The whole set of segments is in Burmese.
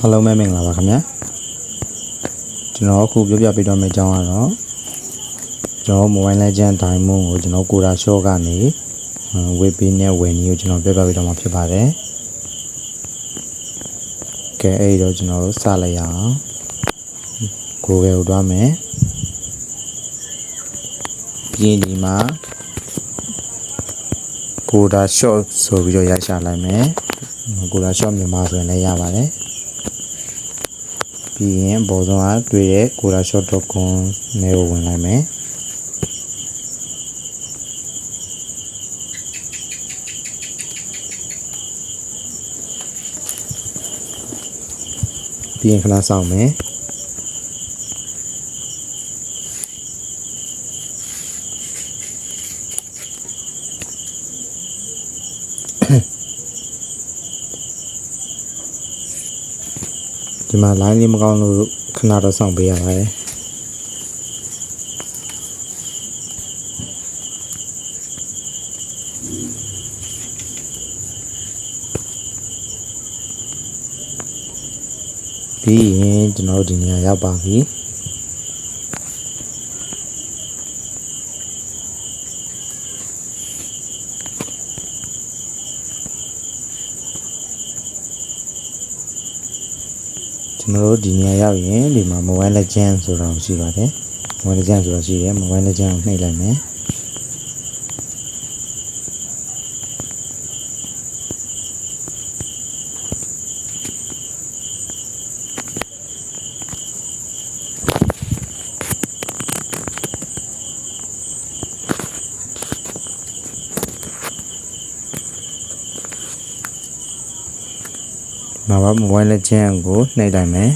အားလုံးပဲမင်္ဂလာပါခင်ဗျာကျွန်တော်အခုပြောပြပေးတော့မယ့်အကြောင်းကတော့ကျွန်တော် Mobile Legend Diamond ကိုကျွန်တော်ကိုရာရှော့ကနေဝေပေးနဲ့ဝယ်နည်းကိုကျွန်တော်ပြောပြပေးတော့မှာဖြစ်ပါတယ်ကဲအဲ့ဒီတော့ကျွန်တော်တို့စလိုက်ရအောင် Google ကိုတွားမယ်ပြီးရင်ဒီမှာကိုရာရှော့ဆိုပြီးတော့ရရှာလိုက်မယ်ကိုရာရှော့မြန်မာဆိုရင်လည်းရပါတယ် ပြီးရင်ဘောဆုံးကတွေ့တဲ့ kodashot.com နဲ့ကိုဝင်လိုက်မယ်ပြီးရင်ခဏစောင့်မယ် ဒီမှာ line လေးမကောင်းလို့ခဏတော့စောင့်ပေးရပါတယ်ပြီးရင်ကျွန်တော်တို့ဒီနေရာရောက်ပါပြီ တော်တို့ဒီနေရာရောက်ရင်ဒီမှာ mobile legend ဆိုတာရှိပါတယ် mobile legend ဆိုတာရှိတယ် mobile legend ကိုနှိပ်လိုက်မယ် မှာပါ mobile legend ကိုနှိပ်လိုက်မယ်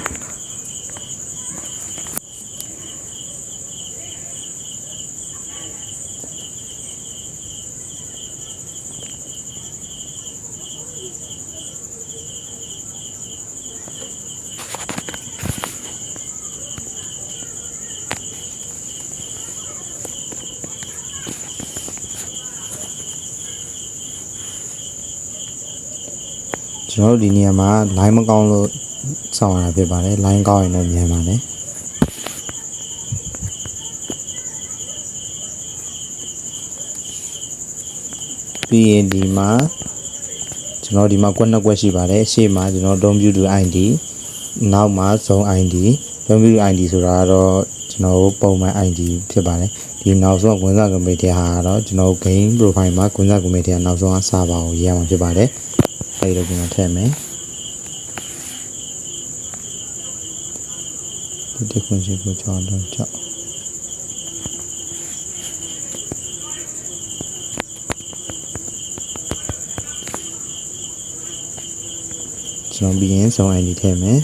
ကျွန်တော်တို့ဒီနေရာမှာ line မကောင်းလို့စောင့်ရတာဖြစ်ပါတယ် line ကောင်းရင်တော့မြန်ပါတယ်ပြီးရင်ဒီမှာကျွန်တော်ဒီမှာကွက်နှစ်ကွက်ရှိပါတယ်ရှေ့မှာကျွန်တော် don't view to ID နောက်မှာ zone ID don't view to ID ဆိုတာကတော့ကျွန်တော်တို့ပုံမှန် ID ဖြစ်ပါတယ်ဒီနောက်ဆုံးကွန်ဆာကွန်ပျူတာဟာတော့ကျွန်တော် game profile မှာကွန်ဆာကွန်ပျူတာနောက်ဆုံးအစာပါကိုရေးရမှာဖြစ်ပါတယ် အဲဒီတော့ကျွန်တော်ထည့်မယ်ဒီတစ်ခွင့်ရှိကိုကြောင်းတော့ကြောက်ကျွန်တော်ပြီးရင်စုံ ID ထည့်မယ်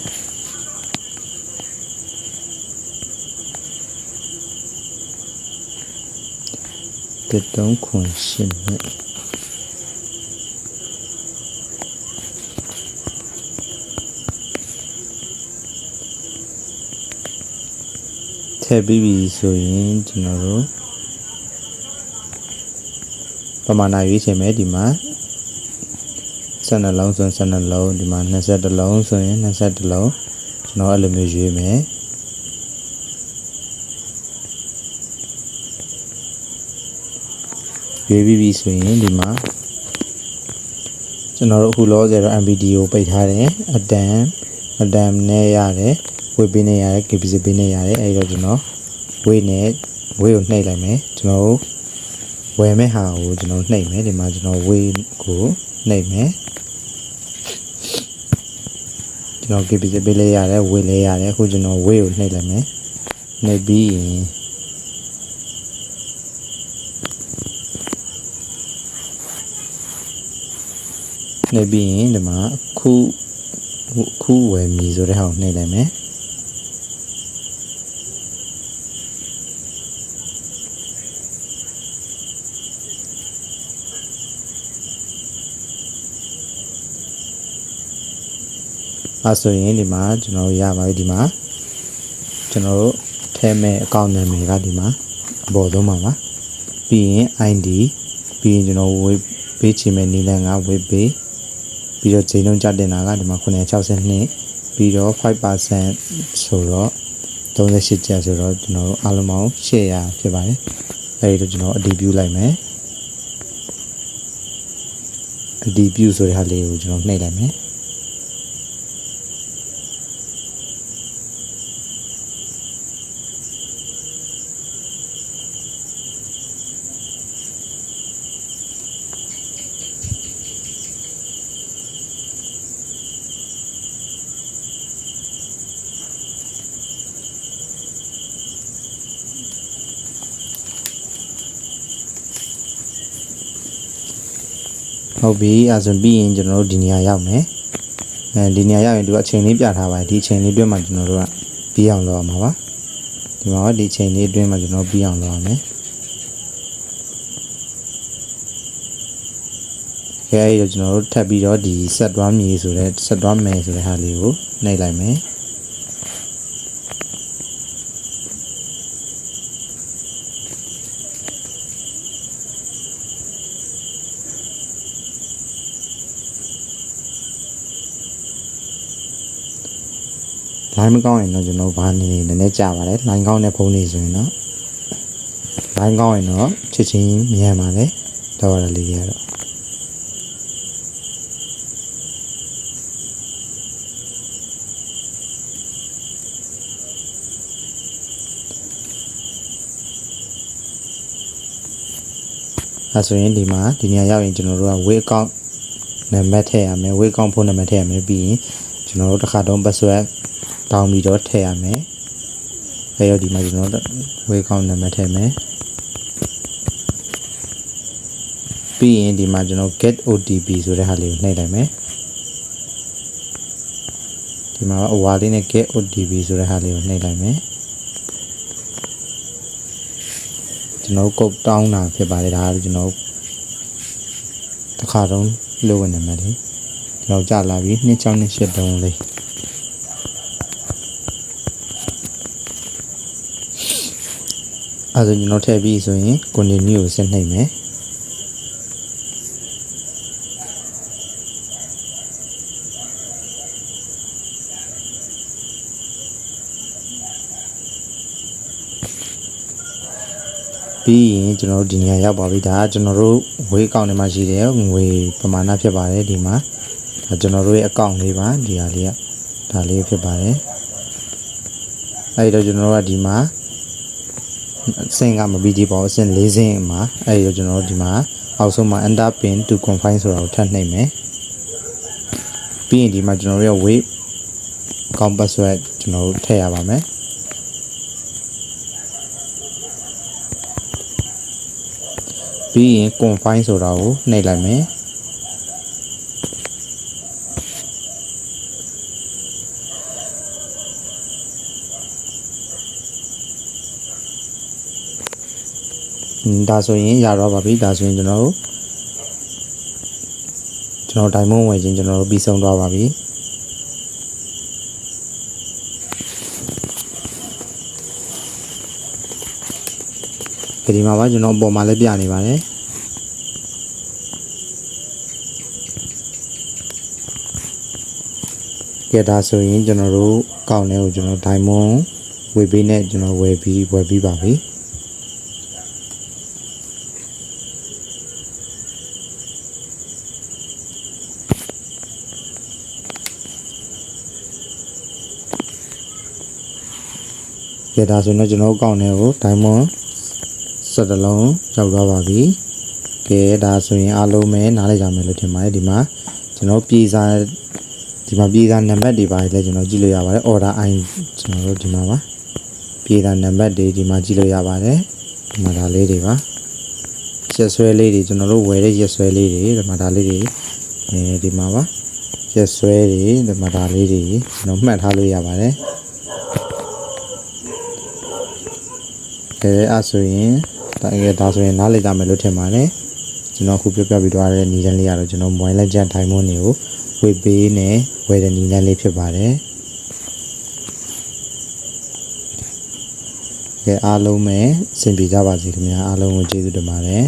တစ်တုံးခွန်ရှင်းနဲ့ ထည့်ပြီးပြီဆိုရင်ကျွန်တော်တို့ပမာဏရွေးချယ်မယ်ဒီမှာ12လုံးဆိုရင်12လုံးဒီမှာ20လုံးဆိုရင်20လုံးကျွန်တော်အဲ့လိုမျိုးရွေးမယ်ရွေးပြီးပြီဆိုရင်ဒီမှာကျွန်တော်တို့အခုလောဆယ်တော့ MPD ကိုပိတ်ထားတယ်အတန်အတန်နဲ့ရတယ် ဝေပေးနေရတယ် KPC ပေးနေရတယ်အဲ့တော့ကျွန်တော်ဝေနဲ့ဝေကိုနှိပ်လိုက်မယ်ကျွန်တော်တို့ဝယ်မဲ့ဟာကိုကျွန်တော်နှိပ်မယ်ဒီမှာကျွန်တော်ဝေကိုနှိပ်မယ်ကျွန်တော် KPC ပေးလဲရတယ်ဝေလဲရတယ်အခုကျွန်တော်ဝေကိုနှိပ်လိုက်မယ်နှိပ်ပြီးရင်နှိပ်ပြီးရင်ဒီမှာခုခုဝယ်မည်ဆိုတဲ့ဟာကိုနှိပ်လိုက်မယ် အဲဆိုရင်ဒီမှာကျွန်တော်တို့ရပါပြီဒီမှာကျွန်တော်တို့ထဲမဲ့အကောင့်နာမည်ကဒီမှာအပေါ်ဆုံးပါပါပြီးရင် ID ပြီးရင်ကျွန်တော်ဝေးပေးချင်မဲ့နည်းလမ်းကဝေးပေးပြီးတော့ချိန်လုံးကြတင်တာကဒီမှာ962ပြီးတော့5%ဆိုတော့38ကျပ်ဆိုတော့ကျွန်တော်တို့အားလုံးပေါင်း800ဖြစ်ပါတယ်အဲဒီတော့ကျွန်တော်အတည်ပြုလိုက်မယ်အတည်ပြုဆိုတဲ့ဟာလေးကိုကျွန်တော်နှိပ်လိုက်မယ် ဟုတ်ပြီအဲဆိုပြီးရင်ကျွန်တော်တို့ဒီနေရာရောက်မယ်အဲဒီနေရာရောက်ရင်သူကအချိန်လေးပြထားပါတယ်ဒီအချိန်လေးအတွင်းမှာကျွန်တော်တို့ကပြီးအောင်လုပ်ရမှာပါဒီမှာကဒီအချိန်လေးအတွင်းမှာကျွန်တော်ပြီးအောင်လုပ်ရမယ်ခဲအဲ့တော့ကျွန်တော်တို့ထပ်ပြီးတော့ဒီ set တွားမြေဆိုတဲ့ set တွားမယ်ဆိုတဲ့ဟာလေးကိုနှိပ်လိုက်မယ် လိုင်းမကောင်းရင်တော့ကျွန်တော်ဘာနေနေနည်းနည်းကြာပါတယ်လိုင်းကောင်းတဲ့ဖုန်းလေးဆိုရင်တော့လိုင်းကောင်းရင်တော့ချက်ချင်းမြန်ပါတယ်တော့ရလေးရတော့အဲဆိုရင်ဒီမှာဒီနေရာရောက်ရင်ကျွန်တော်တို့က way account နံပါတ်ထည့်ရမယ် way account ဖုန်းနံပါတ်ထည့်ရမယ်ပြီးရင်ကျွန်တော်တို့တစ်ခါတော့ password တောင်းပြီးတော့ထည့်ရမယ်အဲရောဒီမှာကျွန်တော်တို့ way account နံပါတ်ထည့်မယ်ပြီးရင်ဒီမှာကျွန်တော် get OTP ဆိုတဲ့ဟာလေးကိုနှိပ်လိုက်မယ်ဒီမှာအဝါလေးနဲ့ get OTP ဆိုတဲ့ဟာလေးကိုနှိပ်လိုက်မယ်ကျွန်တော်ကုတ်တောင်းတာဖြစ်ပါတယ်ဒါကကျွန်တော်တစ်ခါတော့လိုဝင်နေမယ်လေကျွန်တော်ကြာလာပြီနှစ်ချောင်းနှစ်ရှစ်တုံးလေး အဲဒါကျွန်တော်ထည့်ပြီးဆိုရင် continue ကိုဆက်နှိပ်မယ်ပြီးရင်ကျွန်တော်တို့ဒီနေရာရောက်ပါပြီဒါကကျွန်တော်တို့ဝေးအကောင့်ထဲမှာရှိတယ်ငွေပမာဏဖြစ်ပါတယ်ဒီမှာဒါကျွန်တော်တို့ရဲ့အကောင့်လေးပါဒီဟာလေးကဒါလေးဖြစ်ပါတယ်အဲဒီတော့ကျွန်တော်တို့ကဒီမှာ စင်ကမပြီးသေးပါဘူးအဆင့်၄ဆင့်မှာအဲဒီတော့ကျွန်တော်တို့ဒီမှာအောက်ဆုံးမှာ enter pin to confine ဆိုတာကိုထပ်နှိပ်မယ်ပြီးရင်ဒီမှာကျွန်တော်တို့ရဲ့ wave account password ကျွန်တော်တို့ထည့်ရပါမယ်ပြီးရင် confine ဆိုတာကိုနှိပ်လိုက်မယ် ဒါဆိုရင်ရတော့ပါပြီဒါဆိုရင်ကျွန်တော်တို့ကျွန်တော်ဒိုင်မွန်ဝယ်ခြင်းကျွန်တော်တို့ပြီးဆုံးသွားပါပြီဒီမှာပါကျွန်တော်ပုံမှာလည်းပြနေပါတယ်ကဲဒါဆိုရင်ကျွန်တော်တို့ကောက်နေကိုကျွန်တော်ဒိုင်မွန်ဝယ်ပေးနဲ့ကျွန်တော်ဝယ်ပြီးဝယ်ပြီးပါပြီ ကဲဒါဆိုရင်တော့ကျွန်တော်ကောက်နေကိုဒိုင်မွန်ဆက်တလုံးရောက်သွားပါပြီကဲဒါဆိုရင်အားလုံးပဲနားလည်ကြမယ်လို့ထင်ပါတယ်ဒီမှာကျွန်တော်ပြည်စာဒီမှာပြည်စာနံပါတ်တွေပါတယ်လည်းကျွန်တော်ကြည့်လို့ရပါတယ် order i ကျွန်တော်တို့ဒီမှာပါပြည်စာနံပါတ်တွေဒီမှာကြည့်လို့ရပါတယ်ဒီမှာဒါလေးတွေပါရက်ဆွဲလေးတွေကျွန်တော်တို့ဝယ်တဲ့ရက်ဆွဲလေးတွေဒီမှာဒါလေးတွေအဲဒီမှာပါရက်ဆွဲတွေဒီမှာဒါလေးတွေကျွန်တော်မှတ်ထားလို့ရပါတယ် ကဲအဲ့ဆိုရင်ဒါကဒါဆိုရင်နားလည်ကြမယ်လို့ထင်ပါတယ်ကျွန်တော်ခုပြောပြပြီးသွားတဲ့နီလန်းလေးကတော့ကျွန်တော် mobile legend ထိုင်မွန်းတွေကိုဝေပေးနဲ့ဝယ်တဲ့နီလန်းလေးဖြစ်ပါတယ်ကဲအားလုံးပဲအဆင်ပြေကြပါစေခင်ဗျာအားလုံးကိုကျေးဇူးတင်ပါတယ်